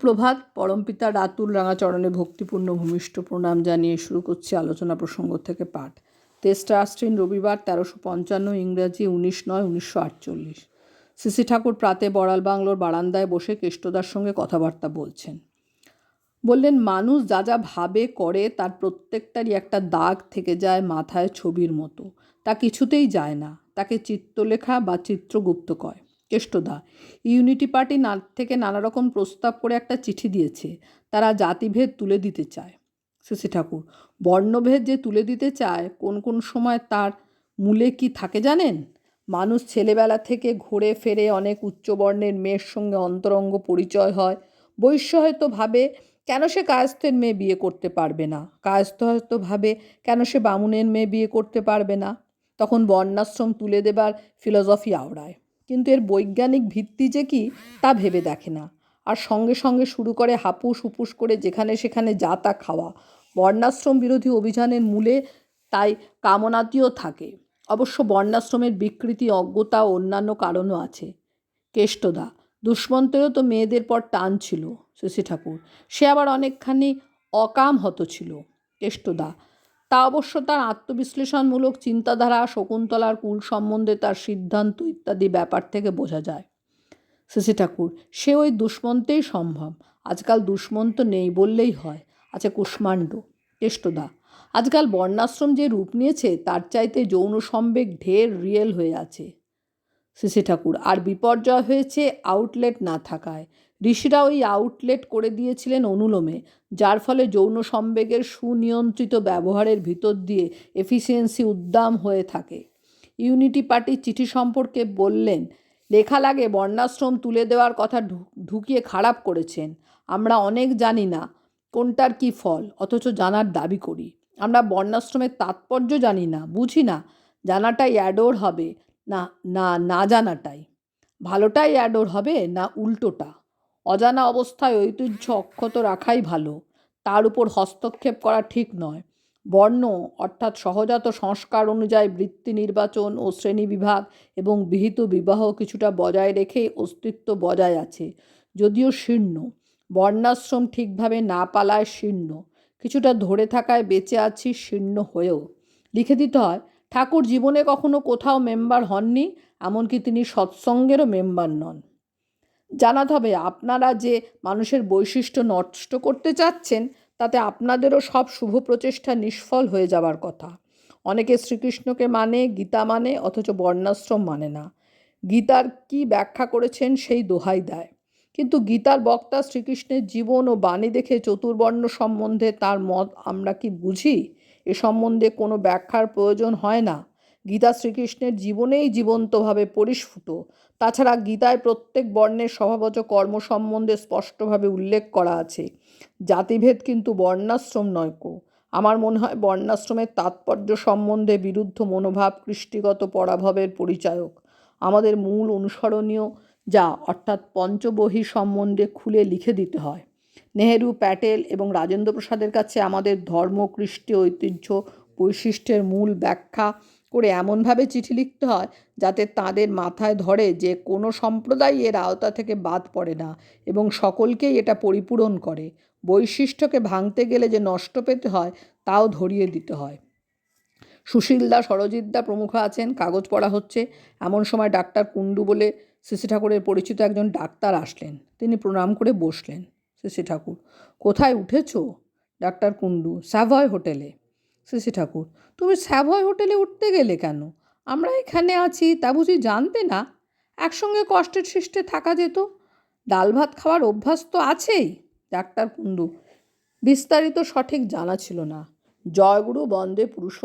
সুপ্রভাত পরমপিতা রাতুল রাঙাচরণে ভক্তিপূর্ণ ভূমিষ্ঠ প্রণাম জানিয়ে শুরু করছি আলোচনা প্রসঙ্গ থেকে পাঠ। তেসরা আশ্বিন রবিবার, তেরোশো পঞ্চান্ন ইংরাজি, উনিশ নয়, উনিশশো আটচল্লিশ। সিসি ঠাকুর প্রাতে বড়াল বাংলোর বারান্দায় বসে কেষ্টদার সঙ্গে কথাবার্তা বলছেন। বললেন, মানুষ যা যা ভাবে, করে, তার প্রত্যেকটারই একটা দাগ থেকে যায় মাথায় ছবির মতো। তা কিছুতেই যায় না। তাকে চিত্রলেখা বা চিত্রগুপ্ত কয়। কেষ্টদা। ইউনিটি পার্টি না, থেকে নানা রকম প্রস্তাব করে একটা চিঠি দিয়েছে। তারা জাতিভেদ তুলে দিতে চায়। শশী ঠাকুর, বর্ণভেদ যে তুলে দিতে চায়, কোন কোন সময় তার মূলে কি থাকে জানেন? মানুষ ছেলেবেলা থেকে ঘুরে ফেরে অনেক উচ্চবর্ণের মেয়ের সঙ্গে অন্তরঙ্গ পরিচয় হয়। বৈশ্য হয়তো ভাবে কেন সে কায়স্থের মেয়ে বিয়ে করতে পারবে না? কায়স্থ হয়তো ভাবে কেন সে বামুনের মেয়ে বিয়ে করতে পারবে না? তখন বর্ণাশ্রম তুলে দেবার ফিলসফি আওড়ায়। কিন্তু এর বৈজ্ঞানিক ভিত্তি যে কি, তা ভেবে দেখে না। আর সঙ্গে সঙ্গে শুরু করে হাপুস হুপুস করে যেখানে সেখানে যা তা খাওয়া। বর্ণাশ্রম বিরোধী অভিযানের মূলে তাই কামনাতিও থাকে। অবশ্য বর্ণাশ্রমের বিকৃতি, অজ্ঞতা ও অন্যান্য কারণও আছে। কেষ্টদা দুষ্মন্তেরও তো মেয়েদের পর টান ছিল, শশী ঠাকুর। সে আবার অনেকখানি অকাম হত ছিল। কেষ্টদা তা অবশ্য তার আত্মবিশ্লেষণমূলক চিন্তাধারা, শকুন্তলার কুল সম্বন্ধে তার সিদ্ধান্ত ইত্যাদি ব্যাপার থেকে বোঝা যায়। শশী ঠাকুর, সে ওই দুষ্মন্তেই সম্ভব। আজকাল দুষ্মন্ত নেই বললেই হয়। আছে কুষ্মাণ্ড, কেষ্টদা। আজকাল বর্ণাশ্রম যে রূপ নিয়েছে, তার চাইতে যৌন সম্বেগ ঢের রিয়েল হয়ে আছে। সিসি ঠাকুর, আর বিপর্যয় হয়েছে আউটলেট না থাকায়। ঋষিরা ওই আউটলেট করে দিয়েছিলেন অনুলোমে, যার ফলে যৌন সম্বেগের সুনিয়ন্ত্রিত ব্যবহারের ভিতর দিয়ে এফিসিয়েন্সি উদ্দাম হয়ে থাকে। ইউনিটি পার্টির চিঠি সম্পর্কে বললেন, লেখা লাগে বর্ণাশ্রম তুলে দেওয়ার কথা ঢুকিয়ে খারাপ করেছেন। আমরা অনেক জানি না কোনটার কি ফল, অথচ জানার দাবি করি। আমরা বর্ণাশ্রমের তাৎপর্য জানি না, বুঝি না। জানাটাই অ্যাডোর হবে, না না না জানাটাই। ভালোটাই অ্যাডোর হবে, না উল্টোটা? অজানা অবস্থায় ঐতিহ্য অক্ষত রাখাই ভালো। তার উপর হস্তক্ষেপ করা ঠিক নয়। বর্ণ, অর্থাৎ সহজাত সংস্কার অনুযায়ী বৃত্তি নির্বাচন ও শ্রেণি বিভাগ এবং বিহিত বিবাহ কিছুটা বজায় রেখেই অস্তিত্ব বজায় আছে, যদিও শীর্ণ। বর্ণাশ্রম ঠিকভাবে না পালায় শীর্ণ। কিছুটা ধরে থাকায় বেঁচে আছি শীর্ণ হয়েও। লিখে দিতে হয়, ঠাকুর জীবনে কখনো কোথাও মেম্বার হননি, এমনকি তিনি সৎসঙ্গেরও মেম্বার নন। জানাতে হবে, আপনারা যে মানুষের বৈশিষ্ট্য নষ্ট করতে চাচ্ছেন, তাতে আপনাদেরও সব শুভ প্রচেষ্টা নিষ্ফল হয়ে যাবার কথা। অনেকে শ্রীকৃষ্ণকে মানে গীতা মানে অথচ বর্ণাশ্রম মানে না। গীতার কি ব্যাখ্যা করেছেন সেই দোহাই দেয়। কিন্তু গীতার বক্তা শ্রীকৃষ্ণের জীবন ও বাণী দেখে চতুর্বর্ণ সম্বন্ধে তার মত আমরা কি বুঝি? এ সম্বন্ধে কোনো ব্যাখ্যার প্রয়োজন হয় না। গীতা শ্রীকৃষ্ণের জীবনেই জীবন্তভাবে পরিস্ফুট। তাছাড়া গীতায় প্রত্যেক বর্ণের স্বভাবজ কর্ম সম্বন্ধে স্পষ্টভাবে উল্লেখ করা আছে। জাতিভেদ কিন্তু বর্ণাশ্রম নয় কো। আমার মনে হয় বর্ণাশ্রমের তাৎপর্য সম্বন্ধে বিরুদ্ধ মনোভাব, কৃষ্টিগত পরাভবের পরিচায়ক। আমাদের মূল অনুসরণীয় যা অর্থাৎ পঞ্চবহী সম্বন্ধে খুলে লিখে দিতে হয়। নেহেরু, প্যাটেল এবং রাজেন্দ্র প্রসাদের কাছে আমাদের ধর্ম, কৃষ্টি ঐতিহ্য বৈশিষ্ট্যের মূল ব্যাখ্যা করে এমনভাবে চিঠি লিখতে হয় যাতে তাদের মাথায় ধরে যে কোনো সম্প্রদায় এর আওতা থেকে বাদ পড়ে না এবং সকলকেই এটা পরিপূরণ করে। বৈশিষ্ট্যকে ভাঙতে গেলে যে নষ্ট পেতে হয়, তাও ধরিয়ে দিতে হয়। সুশীলদা সরজিৎদা প্রমুখ আছেন, কাগজ পড়া হচ্ছে। এমন সময় ডাক্তার কুণ্ডু বলে শ্রী ঠাকুরের পরিচিত একজন ডাক্তার আসলেন। তিনি প্রণাম করে বসলেন। শ্রী ঠাকুর, কোথায় উঠেছ? ডাক্তার কুণ্ডু, স্যাভয় হোটেলে। শ্রী ঠাকুর, তুমি স্যাভয় হোটেলে উঠতে গেলে কেন? আমরা এখানে আছি, তা বুঝি জানতে না? একসঙ্গে কষ্টের সৃষ্টে থাকা যেত? ডাল ভাত খাওয়ার অভ্যাস তো আছেই, ডাক্তার কুণ্ডু। বিস্তারিত সঠিক জানা ছিল না। জয়গুরু বন্দে পুরুষ